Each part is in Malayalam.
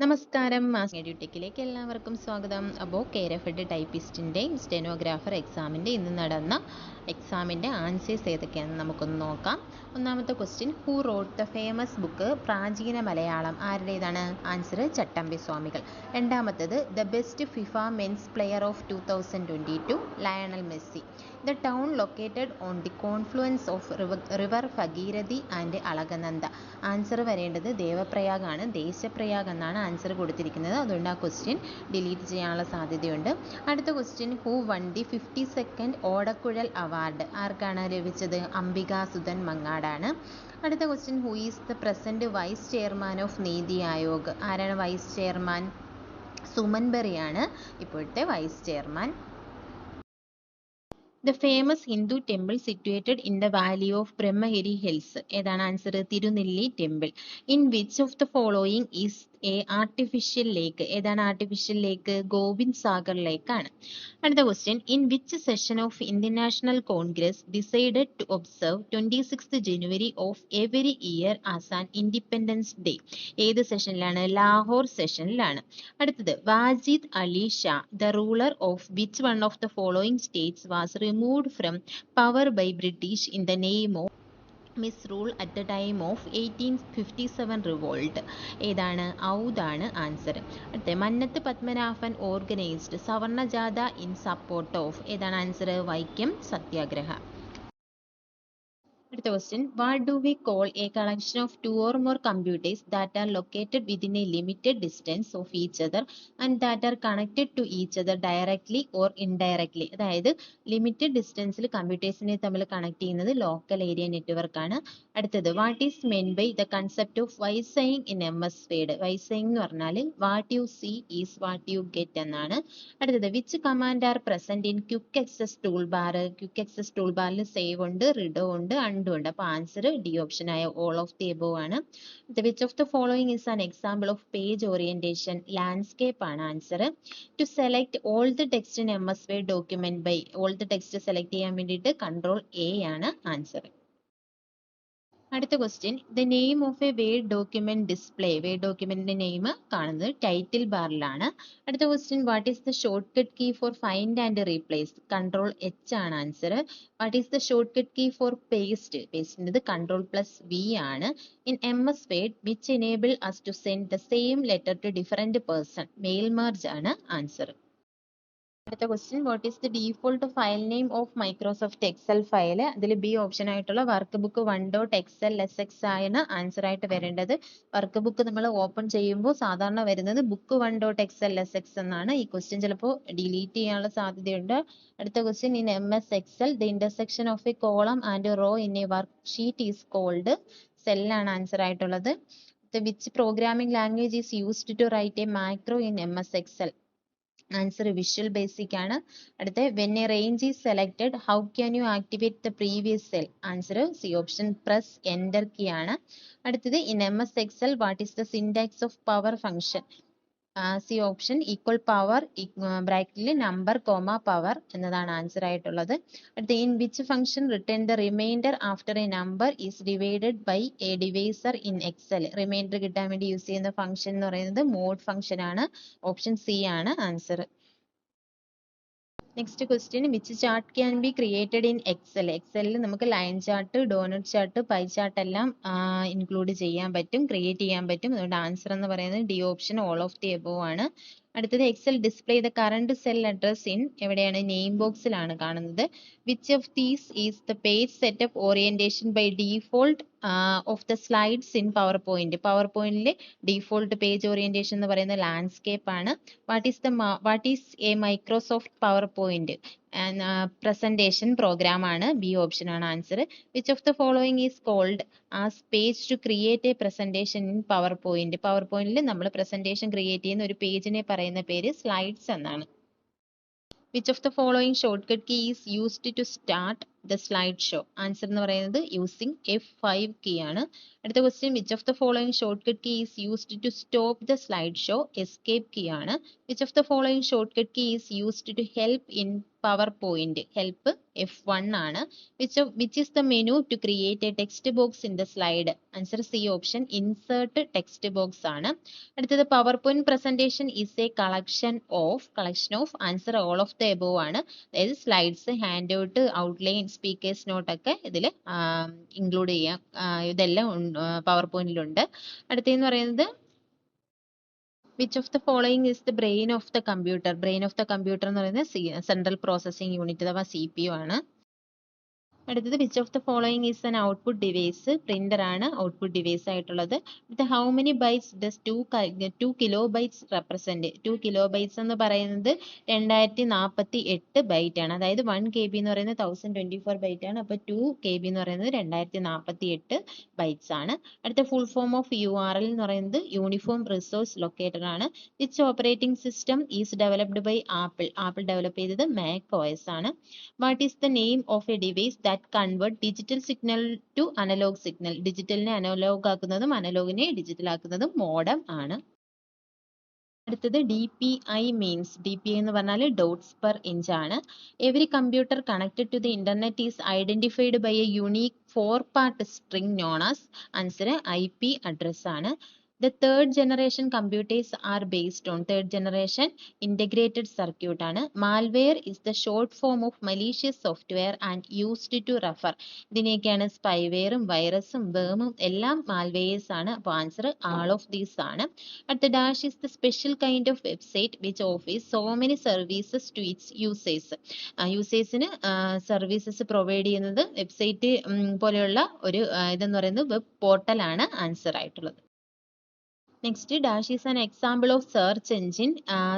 നമസ്കാരം. മാസ് എഡ്യൂടെക്കിലേക്ക് എല്ലാവർക്കും സ്വാഗതം. അപ്പോൾ കേരഫെഡ് ടൈപ്പിസ്റ്റിന്റെ സ്റ്റെനോഗ്രാഫർ എക്സാമിന്റെ ഇന്ന് നടന്ന എക്സാമിന്റെ ആൻസേഴ്സ് ഏതൊക്കെയാണെന്ന് നമുക്കൊന്ന് നോക്കാം. ഒന്നാമത്തെ question who wrote the famous book Pracheena Malayalam? ആരുടേതാണ്? ആൻസർ ചട്ടമ്പി സ്വാമികൾ. രണ്ടാമത്തത് the best FIFA men's player of two thousand twenty two Lionel Messi. The town located on the confluence of river Bhagirathi and Alaknanda answer വരേണ്ടത് ദേവപ്രയാഗാണ്. ദേശപ്രയാഗ് എന്നാണ് ആൻസർ കൊടുത്തിരിക്കുന്നത്. അതുകൊണ്ട് ആ ക്വസ്റ്റ്യൻ ഡിലീറ്റ് ചെയ്യാനുള്ള സാധ്യതയുണ്ട്. അടുത്ത question who won the fifty second Odakkuzhal award ആർക്കാണ് ലഭിച്ചത്? അംബിക സുധൻ മങ്ങാടാണ്. അടുത്ത question who is the present vice chairman of Niti Aayog ആരാണ് വൈസ് ചെയർമാൻ സുമൻ ബെറിയാണ്. ഇപ്പോഴത്തെ vice chairman the famous Hindu temple situated in the valley of Brahmagiri hills ഏതാണ് answer Thirunelli temple in which of the following is a artificial lake ഏതാണ് artificial lake Govind Sagar lake ആണ്. അടുത്ത question in which session of Indian National Congress decided to observe twenty six January of every year as an independence day ഏത് സെഷനിലാണ് ലാഹോർ സെഷനിലാണ് അടുത്തത് Wajid Ali Shah the ruler of which one of the following states was removed from power by British in the name of misrule at the time of eighteen fifty seven revolt. ഏതാണ്? ഔദാണ് ആൻസർ. അടുത്ത മന്നത്ത് പത്മനാഭൻ ഓർഗനൈസ്ഡ് സവർണജാഥ ഇൻ സപ്പോർട്ട് ഓഫ്. ഏതാണ് ആൻസർ? വൈക്കം സത്യാഗ്രഹ. അടുത്ത question what do we call a collection of two or more computers that are located within a limited distance of each other and that are connected to each other directly or indirectly അതായത് ലിമിറ്റഡ് ഡിസ്റ്റൻസിൽ കമ്പ്യൂട്ടേഴ്സിനെ തമ്മിൽ കണക്ട് ചെയ്യുന്നത് ലോക്കൽ ഏരിയ നെറ്റ്വർക്ക് ആണ്. അടുത്തത് what is meant by the concept of വൈസൈങ് ഇൻ എം എസ് വേഡ് വൈസൈങ് എന്ന് പറഞ്ഞാൽ what you see is what you get എന്നാണ്. അടുത്തത് which command are present in quick access toolbar quick access tool ബാറിൽ സേവ് ഉണ്ട് റിഡോ ഉണ്ട് അണ്ടു ഉണ്ട് അപ്പൊ ആൻസർ ഡി ഓപ്ഷൻ ആയ ഓൾ ഓഫ് ദി എബോ ആണ്. Which of the following is an example of page orientation landscape ആണ് answer to select all the text in M S word document by all the text select ചെയ്യാൻ വേണ്ടിയിട്ട് കൺട്രോൾ എ ആണ് ആൻസർ അടുത്ത question the name of a word document display Word ഡോക്യുമെന്റിന്റെ name കാണുന്നത് ടൈറ്റിൽ ബാറിലാണ് അടുത്ത question what is the shortcut key for find and replace control H ആണ് answer what is the shortcut key for paste പേസ്റ്റിന്റെത് control plus V ആണ്. In M S Word which enable us to send the same letter to different person mail merge ആണ് ആൻസർ അടുത്ത question what is the default file name of Microsoft Excel file അതിൽ ബി ഓപ്ഷൻ ആയിട്ടുള്ള workbook one dot Excel S X ആണ് ആൻസർ ആയിട്ട് വരേണ്ടത്. വർക്ക് ബുക്ക് നമ്മൾ ഓപ്പൺ ചെയ്യുമ്പോൾ സാധാരണ വരുന്നത് book one dot Excel S X എന്നാണ്. ഈ ക്വസ്റ്റ്യൻ ചിലപ്പോൾ ഡിലീറ്റ് ചെയ്യാനുള്ള സാധ്യതയുണ്ട്. അടുത്ത question in M S Excel the intersection of a column and row in a work sheet is called സെല്ലാണ് answer ആയിട്ടുള്ളത്. Which programming language is used to write a macro in M S Excel answer visual basic ആണ്. അടുത്ത when a range is selected how can you activate the previous cell answer C option press enter key ആണ്. അടുത്തത് in M S Excel what is the syntax of power function C option equal power ബ്രാക്കറ്റിൽ നമ്പർ കോമ പവർ എന്നതാണ് ആൻസർ ആയിട്ടുള്ളത്. അടുത്ത in which function return the reminder after a number is divided by a divisor in Excel reminder കിട്ടാൻ വേണ്ടി യൂസ് ചെയ്യുന്ന ഫംഗ്ഷൻ എന്ന് പറയുന്നത് മോഡ് ഫംഗ്ഷൻ ആണ്. ഓപ്ഷൻ സി ആണ് answer next question which chart can be created in Excel എക്സലിൽ നമുക്ക് line chart donut chart pie chart എല്ലാം ഇൻക്ലൂഡ് ചെയ്യാൻ പറ്റും ക്രിയേറ്റ് ചെയ്യാൻ പറ്റും. അതുകൊണ്ട് ആൻസർ എന്ന് പറയുന്നത് D option all of the above ആണ്. അടുത്തത് Excel display the current cell address in എവിടെയാണ്? നെയിം ബോക്സിലാണ് കാണുന്നത്. Which of these is the page setup orientation by default of the slides in power point power പോയിന്റിലെ ഡീഫോൾട്ട് പേജ് ഓറിയന്റേഷൻ എന്ന് പറയുന്ന ലാൻഡ്സ്കേപ്പ് ആണ്. What is the what is a Microsoft PowerPoint presentation program ആണ് ബി ഓപ്ഷൻ ആണ് answer which of the following is called as page to create a presentation in PowerPoint power പോയിന്റിൽ നമ്മൾ പ്രസന്റേഷൻ ക്രിയേറ്റ് ചെയ്യുന്ന ഒരു പേജിനെ പറയുന്ന പേര് സ്ലൈഡ്സ് എന്നാണ്. Which of the following shortcut key is used to start the slide show answer എന്ന് പറയുന്നത് യൂസിങ് എഫ് ഫൈവ് കീ ആണ്. അടുത്ത question which of the following short cut key is used to stop the slide show escape key ആണ്. Which of the following short cut key is used to help in power point help F one ആണ് which which is the menu to create a text box in the slide answer C option insert text box ആണ്. അടുത്തത് power point presentation is a collection of collection of answer all of the above ആണ്. അതായത് slides hand out outline speakers നോട്ടൊക്കെ ഇതിൽ ഇൻക്ലൂഡ് ചെയ്യാം. ഇതെല്ലാം പവർ പോയിന്റിലുണ്ട് അടുത്തതെന്ന് പറയുന്നത് which of the following is the brain of the computer brain of the computer എന്ന് പറയുന്നത് സെൻട്രൽ പ്രോസസ്സിംഗ് യൂണിറ്റ് അഥവാ സി പി യു ആണ്. അടുത്തത് which of the following is an output device printer ആണ് ഔട്ട്പുട്ട് ഡിവൈസ് ആയിട്ടുള്ളത്. അടുത്ത how many bytes does two two kilo bytes represent two kilo bytes എന്ന് പറയുന്നത് രണ്ടായിരത്തി നാൽപ്പത്തി എട്ട് ബൈറ്റ് ആണ്. അതായത് വൺ കെ ബി എന്ന് പറയുന്നത് തൗസൻഡ് ട്വന്റി ഫോർ ബൈറ്റ് ആണ്. അപ്പോൾ ടു കെ ബി എന്ന് പറയുന്നത് രണ്ടായിരത്തി നാൽപ്പത്തി എട്ട് ബൈറ്റ്സ് ആണ്. അടുത്ത full form of U R L എന്ന് പറയുന്നത് യൂണിഫോം റിസോഴ്സ് ലൊക്കേറ്റർ ആണ്. Which operating system is developed by Apple Apple develop ചെയ്തത് മാക് ഓയസ് ആണ്. What is the name of a device that convert digital signal to analog signal ഡിജിറ്റലിനെ അനലോഗ് ആക്കുന്നതും അനലോഗിനെ ഡിജിറ്റൽ ആക്കുന്നതും മോഡം ആണ്. അടുത്തത് D P I means D P I എന്ന് പറഞ്ഞാൽ ഡോട്ട്സ് പെർ ഇഞ്ച് ആണ്. Every computer connected to the internet is identified by a unique four part string known as answer I P address ആണ്. The third generation computers are based on third generation integrated circuit ആണ്. Malware is the short form of malicious software and used to refer ഇതിനെയൊക്കെയാണ് സ്പൈവെയറും വൈറസും വേമും എല്ലാം മാൽവെയേഴ്സ് ആണ്. അപ്പോൾ ആൻസർ ആൾ ഓഫ് ദീസ് ആണ്. അടുത്ത dash is the special kind of website which offers so many services to its users യൂസേഴ്സിന് services provide ചെയ്യുന്നത് വെബ്സൈറ്റ് പോലെയുള്ള ഒരു ഇതെന്ന് പറയുന്നത് വെബ് പോർട്ടലാണ് ആൻസർ ആയിട്ടുള്ളത്. Next dash is an example of search engine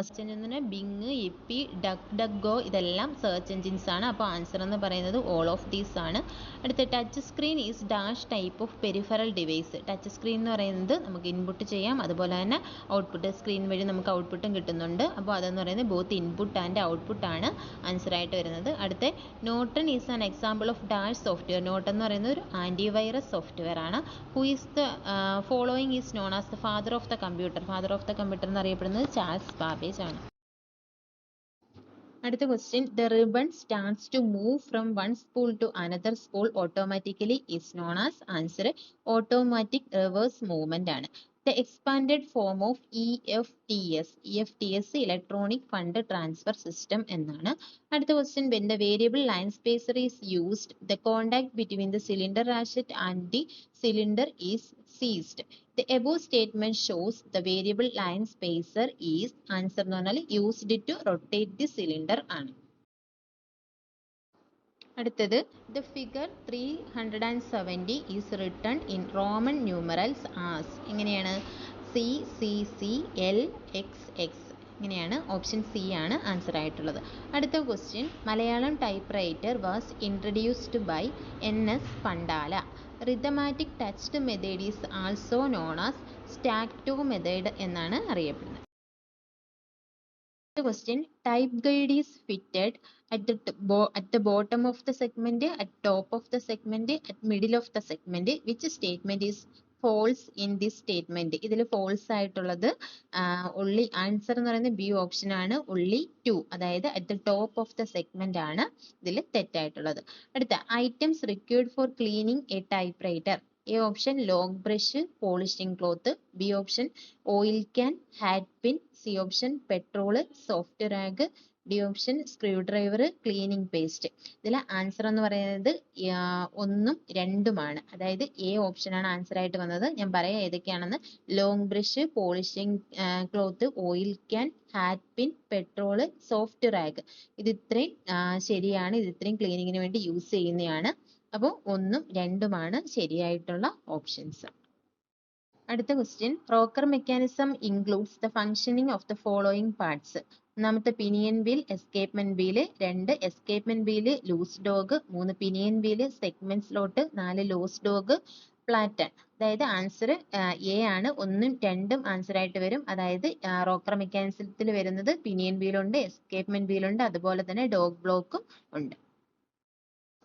search engine Bing ഇപ്പി ഡക് ഡക് ഗോ ഇതെല്ലാം സെർച്ച് എഞ്ചിൻസ് ആണ്. അപ്പോൾ ആൻസർ എന്ന് പറയുന്നത് ഓൾ ഓഫ് ദീസ് ആണ്. അടുത്ത touch screen is dash type of peripheral device touch screen എന്ന് പറയുന്നത് നമുക്ക് ഇൻപുട്ട് ചെയ്യാം. അതുപോലെ തന്നെ ഔട്ട്പുട്ട് സ്ക്രീൻ വഴി നമുക്ക് ഔട്ട്പുട്ടും കിട്ടുന്നുണ്ട്. അപ്പോൾ അതെന്ന് പറയുന്നത് ബോത്ത് ഇൻപുട്ട് ആൻഡ് ഔട്ട്പുട്ട് ആണ് ആൻസർ ആയിട്ട് വരുന്നത്. അടുത്ത Norton is an example of dash software Norton എന്ന് പറയുന്നത് ഒരു ആന്റിവൈറസ് സോഫ്റ്റ്വെയർ ആണ്. Who is the following is known as the father of the computer father of the computer എന്ന് അറിയപ്പെടുന്നത് ചാൾസ് ബാബേജ് ആണ് അടുത്ത question the ribbon starts to move from one spool to another spool automatically is known as answer automatic reverse movement ആണ്. The expand form of E F T S E F T S electronic fund transfer system എന്നാണ്. അടുത്ത question when the variable line spacer is used the contact between the cylinder ratchet and the cylinder is ceased the above statement shows the variable line spacer is answer എന്ന് പറഞ്ഞാൽ used to rotate the cylinder ആണ്. അടുത്തത് the figure three hundred and seventy is written in Roman numerals as എങ്ങനെയാണ്? C C C L X X ഇങ്ങനെയാണ് ഓപ്ഷൻ സി ആണ് ആൻസർ ആയിട്ടുള്ളത്. അടുത്ത question Malayalam typewriter was introduced by N S Pandala rhythmic touched method is also known as staccato method എന്നാണ് അറിയപ്പെടുന്നത്. Question type guide is fitted at at the bottom of the segment at top of the segment at middle of the segment which statement is false in this statement ഇതിൽ false ആയിട്ടുള്ളത് ഉള്ളി ആൻസർ എന്ന് പറയുന്നത് ബി ഓപ്ഷൻ ആണ് ഉള്ളി ടു അതായത് at the top of the segment ആണ് ഇതിൽ തെറ്റായിട്ടുള്ളത് അടുത്ത items required for cleaning a typewriter A option long brush polishing cloth B option oil can hat pin C option petrol soft rag D option screwdriver cleaning paste ഇതിൽ ആൻസർ എന്ന് പറയുന്നത് ഒന്നും രണ്ടുമാണ്. അതായത് എ ഓപ്ഷനാണ് ആൻസർ ആയിട്ട് വന്നത്. ഞാൻ പറയാം ഏതൊക്കെയാണെന്ന്. Long brush polishing cloth oil can hat pin petrol soft rag ഇത് ഇത്രയും ശരിയാണ്. ഇത് ഇത്രയും ക്ലീനിങ്ങിന് വേണ്ടി യൂസ് ചെയ്യുന്നതാണ്. അപ്പോൾ ഒന്നും രണ്ടുമാണ് ശരിയായിട്ടുള്ള ഓപ്ഷൻസ് അടുത്ത question rocker mechanism includes the functioning of the following parts ഒന്നാമത്തെ പിനിയൻ വീൽ എസ്കേപ്മെന്റ് വീൽ രണ്ട് എസ്കേപ്മെന്റ് വീൽ ലൂസ് ഡോഗ് മൂന്ന് പിനിയൻ വീൽ സെഗ്മെന്റ് സ്ലോട്ട് നാല് ലൂസ് ഡോഗ് പ്ലാറ്റൺ അതായത് ആൻസർ എ ആണ് ഒന്നും രണ്ടും ആൻസർ ആയിട്ട് വരും. അതായത് റോക്കർ മെക്കാനിസത്തിൽ വരുന്നത് പിനിയൻ വീലുണ്ട് എസ്കേപ്മെന്റ് വീലുണ്ട് അതുപോലെ തന്നെ ഡോഗ് ബ്ലോക്കും ഉണ്ട്.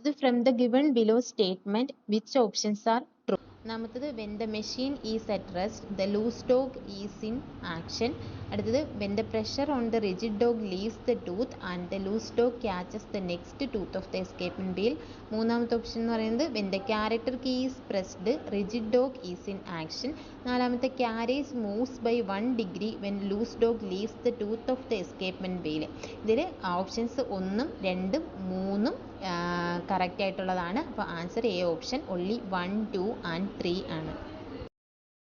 ഇത് from the given below statement which options are true ഒന്നാമത്തത് when the machine is at rest the loose dog is in action അടുത്തത് when the pressure on the rigid dog leaves the tooth and the loose dog catches the next tooth of the escapement wheel മൂന്നാമത്തെ ഓപ്ഷൻ എന്ന് പറയുന്നത് when the character key is pressed rigid dog is in action നാലാമത്തെ carriage moves by one degree when loose dog leaves the tooth of the escapement wheel ഇതിൽ ഓപ്ഷൻസ് ഒന്നും രണ്ടും മൂന്നും കറക്റ്റ് ആയിട്ടുള്ളതാണ് അപ്പോൾ answer A option only one two and three ആണ്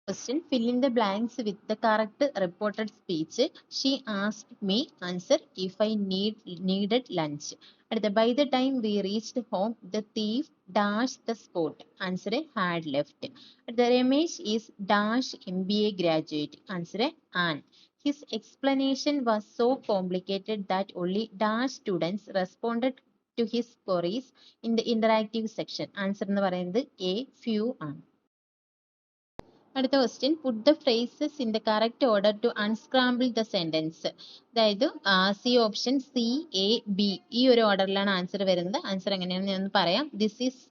Question Fill in the blanks with the correct reported speech. She asked me answer if I need needed lunch. അടുത്ത by the time we reached home, the thief dash the spot. Answer had left. അടുത്ത Ramesh is dash MBA graduate. Answer an. His explanation was so complicated that only dash students responded to his queries in the interactive section answer എന്ന് പറയുന്നത് എ ഫ്യൂ ആണ്. അടുത്ത question put the phrases in the correct order to unscramble the sentence അതായത് C option C A B ഈ ഒരു ഓർഡറിലാണ് ആൻസർ വരുന്നത്. ആൻസർ എങ്ങനെയാണെന്ന് ഞാൻ പറയാം. This is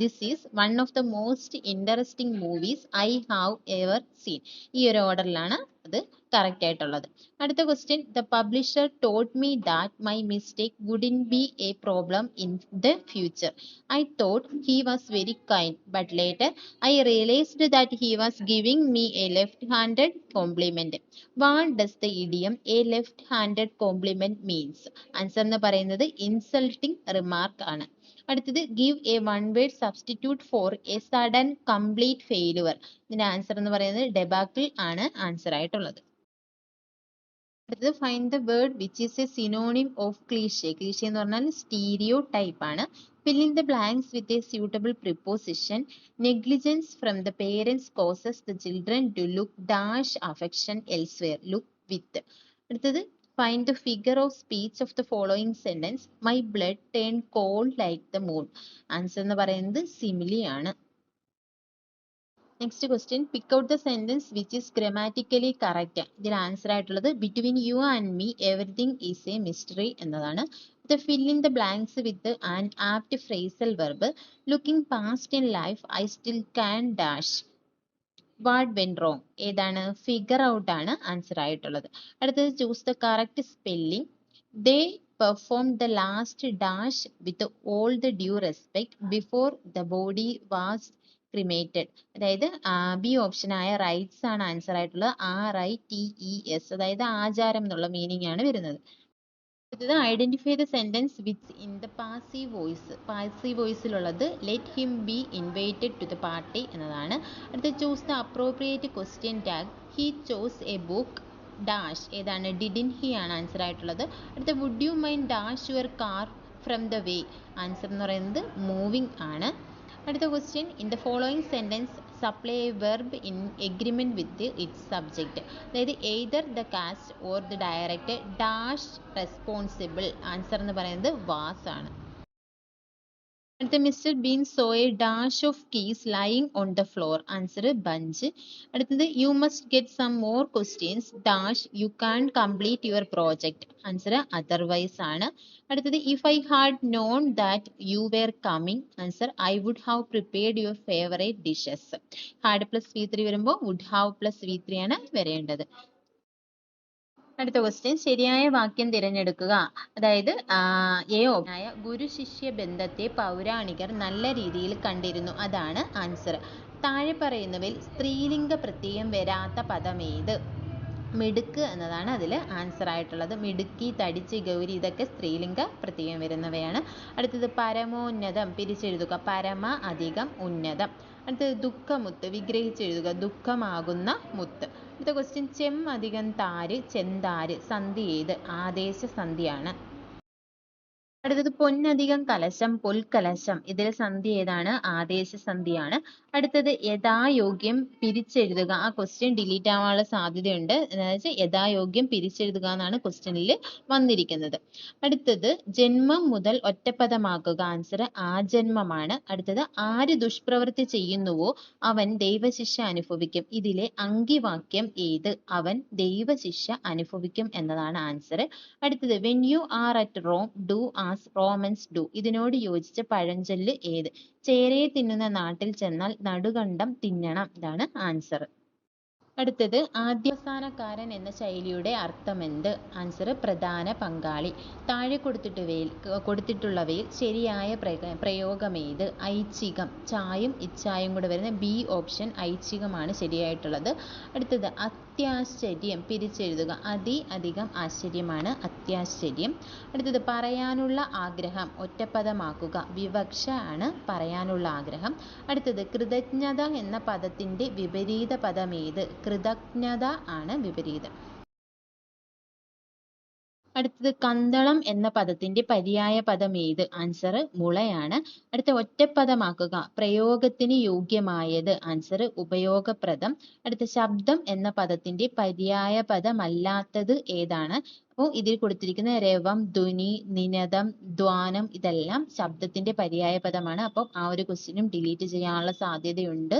this is one of the most interesting movies I have ever seen ഈ ഒരു ഓർഡറിലാണ് അത് കറക്റ്റ് ആയിട്ടുള്ളത്. അടുത്ത question the publisher taught me that my mistake wouldn't be a problem in the future I thought he was very kind but later I realised that he was giving me a left handed compliment what does the idiom a left handed compliment means answer എന്ന് പറയുന്നത് ഇൻസൾട്ടിംഗ് റിമാർക്ക് ആണ്. അടുത്തത് give a one word substitute for a sudden complete failure ഇതിന്റെ ആൻസർ എന്ന് പറയുന്നത് ഡെബാക്കിൾ ആണ് ആൻസർ ആയിട്ടുള്ളത്. അടുത്തത് find the word which is a synonym of cliche cliche എന്ന് പറഞ്ഞാൽ സ്റ്റീരിയോ ടൈപ്പ് ആണ് fill in the blanks with a suitable preposition negligence from the parents causes the children to look dash affection elsewhere. Look with. അടുത്തത് find the figure of speech of the following sentence my blood turn cold like the moon answer എന്ന് പറയുന്നത് സിമിലി ആണ്. Next question pick out the sentence which is grammatically correct ഇതിൽ ആൻസർ ആയിട്ടുള്ളത് between you and me everything is a mystery എന്നതാണ്. Fill in the blanks with and apt phrasal verb looking past in life I still can dash what went wrong ഏതാണ്? ഫിഗർ ഔട്ട് ആണ് ആൻസർ ആയിട്ടുള്ളത്. അടുത്തത് choose the correct spelling they perform the last dash with all the due respect before the body was cremated അതായത് ബി ഓപ്ഷൻ ആയ റൈറ്റ്സ് ആണ് ആൻസർ ആയിട്ടുള്ളത്. R I T E S അതായത് ആചാരം എന്നുള്ള മീനിങ് ആണ് വരുന്നത്. അടുത്തത് identify the sentence with in the passive voice passive വോയിസിലുള്ളത് let him be invited to the party എന്നതാണ്. അടുത്ത choose the appropriate question tag he chose a book dash ഏതാണ്? ഡിഡിൻ ഹി ആണ് ആൻസർ ആയിട്ടുള്ളത്. അടുത്ത would you mind dash your car from the way answer എന്ന് പറയുന്നത് മൂവിങ് ആണ്. അടുത്ത question in the following sentence supply a verb in agreement with its subject അതായത് either the cast or the director dash responsible answer എന്ന് പറയുന്നത് വാസ് ആണ്. അടുത്ത Mr Bean saw a dash of keys lying on the floor answer bunch. അടുത്തത് you must get some more questions dash you can't complete your project answer otherwise ആണ്. അടുത്തത് if I had known that you were coming answer I would have prepared your favourite dishes had plus V three വരുമ്പോൾ would have plus V three ആണ് വരേണ്ടത്. അടുത്ത ക്വസ്റ്റ്യൻ ശരിയായ വാക്യം തിരഞ്ഞെടുക്കുക. അതായത് എ ഓപ്ഷനായ ഗുരു ശിഷ്യ ബന്ധത്തെ പൗരാണികർ നല്ല രീതിയിൽ കണ്ടിരുന്നു. അതാണ് ആൻസർ താഴെ പറയുന്നവയിൽ സ്ത്രീലിംഗ പ്രത്യയം വരാത്ത പദമേത്? മിടുക്ക് എന്നതാണ് അതിൽ ആൻസർ ആയിട്ടുള്ളത്. മിടുക്കി തടിച്ച് ഗൗരി ഇതൊക്കെ സ്ത്രീലിംഗ പ്രത്യയം വരുന്നവയാണ്. അടുത്തത് പരമോന്നതം പിരിച്ചെഴുതുക. പരമ അധികം ഉന്നതം. അടുത്തത് ദുഃഖമുത്ത് വിഗ്രഹിച്ചെഴുതുക. ദുഃഖമാകുന്ന മുത്ത്. അടുത്ത ക്വസ്റ്റ്യൻ ചെമ്മധികം താര് ചെന്താര് സന്ധി ഏത്? ആദേശ സന്ധിയാണ്. അടുത്തത് പൊന്നധികം കലശം പൊൽക്കലശം. ഇതിൽ സന്ധി ഏതാണ്? ആദേശ സന്ധിയാണ്. അടുത്തത് യഥായോഗ്യം പിരിച്ചെഴുതുക. ആ ക്വസ്റ്റ്യൻ ഡിലീറ്റ് ആവാനുള്ള സാധ്യതയുണ്ട്. അതായത് യഥായോഗ്യം പിരിച്ചെഴുതുക എന്നാണ് ക്വസ്റ്റ്യനിൽ വന്നിരിക്കുന്നത്. അടുത്തത് ജന്മം മുതൽ ഒറ്റപ്പദമാക്കുക. ആൻസർ ആജന്മമാണ് അടുത്തത് ആര് ദുഷ്പ്രവൃത്തി ചെയ്യുന്നുവോ അവൻ ദൈവശിക്ഷ അനുഭവിക്കും. ഇതിലെ അങ്കിവാക്യം ഏത്? അവൻ ദൈവശിക്ഷ അനുഭവിക്കും എന്നതാണ് ആൻസർ അടുത്തത് when you are at Rome do as Romans do ഇതിനോട് യോജിച്ച പഴഞ്ചൊല്ല് ഏത്? ചേരയെ തിന്നുന്ന നാട്ടിൽ ചെന്നാൽ നടുകണ്ടം തിന്നണം. ഇതാണ് ആൻസർ അടുത്തത് ആദ്യസ്ഥാനക്കാരൻ എന്ന ശൈലിയുടെ അർത്ഥമെന്ത്? ആൻസർ പ്രധാന പങ്കാളി. താഴെ കൊടുത്തിട്ടുവയിൽ കൊടുത്തിട്ടുള്ളവയിൽ ശരിയായ പ്രയോഗമേത്? ഐച്ഛികം. ചായും ഇച്ഛായും കൂടെ വരുന്ന ബി ഓപ്ഷൻ ഐച്ഛികമാണ് ശരിയായിട്ടുള്ളത്. അടുത്തത് അത്യാശ്ചര്യം. പിരിച്ചെഴുതുക. അതി അധികം ആശ്ചര്യമാണ് അത്യാശ്ചര്യം. അടുത്തത് പറയാനുള്ള ആഗ്രഹം. ഒറ്റപ്പദമാക്കുക. വിവക്ഷ ആണ് പറയാനുള്ള ആഗ്രഹം. അടുത്തത് കൃതജ്ഞത എന്ന പദത്തിന്റെ വിപരീത പദമേത്? കൃതജ്ഞത ആണ് വിപരീതം. അടുത്തത് കന്തളം എന്ന പദത്തിന്റെ പര്യായ പദം ഏത്? ആൻസർ മുളയാണ്. അടുത്ത ഒറ്റപ്പദമാക്കുക. പ്രയോഗത്തിന് യോഗ്യമായത് ആൻസർ ഉപയോഗപ്രദം. അടുത്ത ശബ്ദം എന്ന പദത്തിന്റെ പര്യായ പദമല്ലാത്തത് ഏതാണ്? അപ്പോൾ ഇതിൽ കൊടുത്തിരിക്കുന്ന രവം ധ്വനി നിനദം ദ്വാനം ഇതെല്ലാം ശബ്ദത്തിന്റെ പര്യായ പദമാണ്. അപ്പം ആ ഒരു ക്വസ്റ്റ്യനും ഡിലീറ്റ് ചെയ്യാനുള്ള സാധ്യതയുണ്ട്.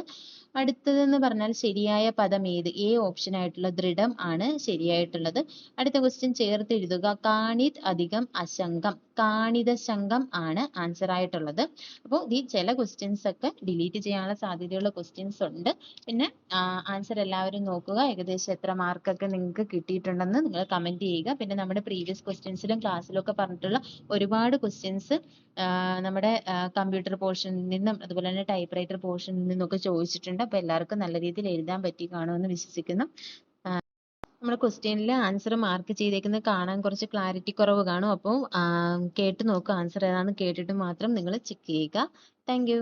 അടുത്തതെന്ന് പറഞ്ഞാൽ ശരിയായ പദം ഏത്? എ ഓപ്ഷൻ ആയിട്ടുള്ള ദൃഢം ആണ് ശരിയായിട്ടുള്ളത്. അടുത്ത ക്വസ്റ്റ്യൻ ചേർത്ത് എഴുതുക. കാണിത് അധികം അശങ്കം കാണിത ശങ്കം ആണ് ആൻസർ ആയിട്ടുള്ളത്. അപ്പോൾ ഈ ചില ക്വസ്റ്റ്യൻസ് ഒക്കെ ഡിലീറ്റ് ചെയ്യാനുള്ള സാധ്യതയുള്ള ക്വസ്റ്റ്യൻസ് ഉണ്ട്. പിന്നെ ആൻസർ എല്ലാവരും നോക്കുക. ഏകദേശം എത്ര മാർക്കൊക്കെ നിങ്ങൾക്ക് കിട്ടിയിട്ടുണ്ടെന്ന് നിങ്ങൾ കമന്റ് ചെയ്യുക. പിന്നെ നമ്മുടെ പ്രീവിയസ് ക്വസ്റ്റ്യൻസിലും ക്ലാസ്സിലും ഒക്കെ പറഞ്ഞിട്ടുള്ള ഒരുപാട് ക്വസ്റ്റ്യൻസ് നമ്മുടെ കമ്പ്യൂട്ടർ പോർഷനിൽ നിന്നും അതുപോലെ തന്നെ ടൈപ്പ് റൈറ്റർ പോർഷനിൽ നിന്നൊക്കെ ചോദിച്ചിട്ടുണ്ട്. അപ്പോൾ എല്ലാവർക്കും നല്ല രീതിയിൽ എഴുതാൻ പറ്റി കാണുമെന്ന് വിശ്വസിക്കുന്നു. നമ്മുടെ ക്വസ്റ്റ്യനിൽ ആൻസർ മാർക്ക് ചെയ്തേക്കുന്നത് കാണാൻ കുറച്ച് ക്ലാരിറ്റി കുറവ് കാണും. അപ്പോൾ കേട്ട് നോക്കുക ആൻസർ ഏതാണെന്ന് കേട്ടിട്ട് മാത്രം നിങ്ങൾ ചെക്ക് ചെയ്യുക. താങ്ക്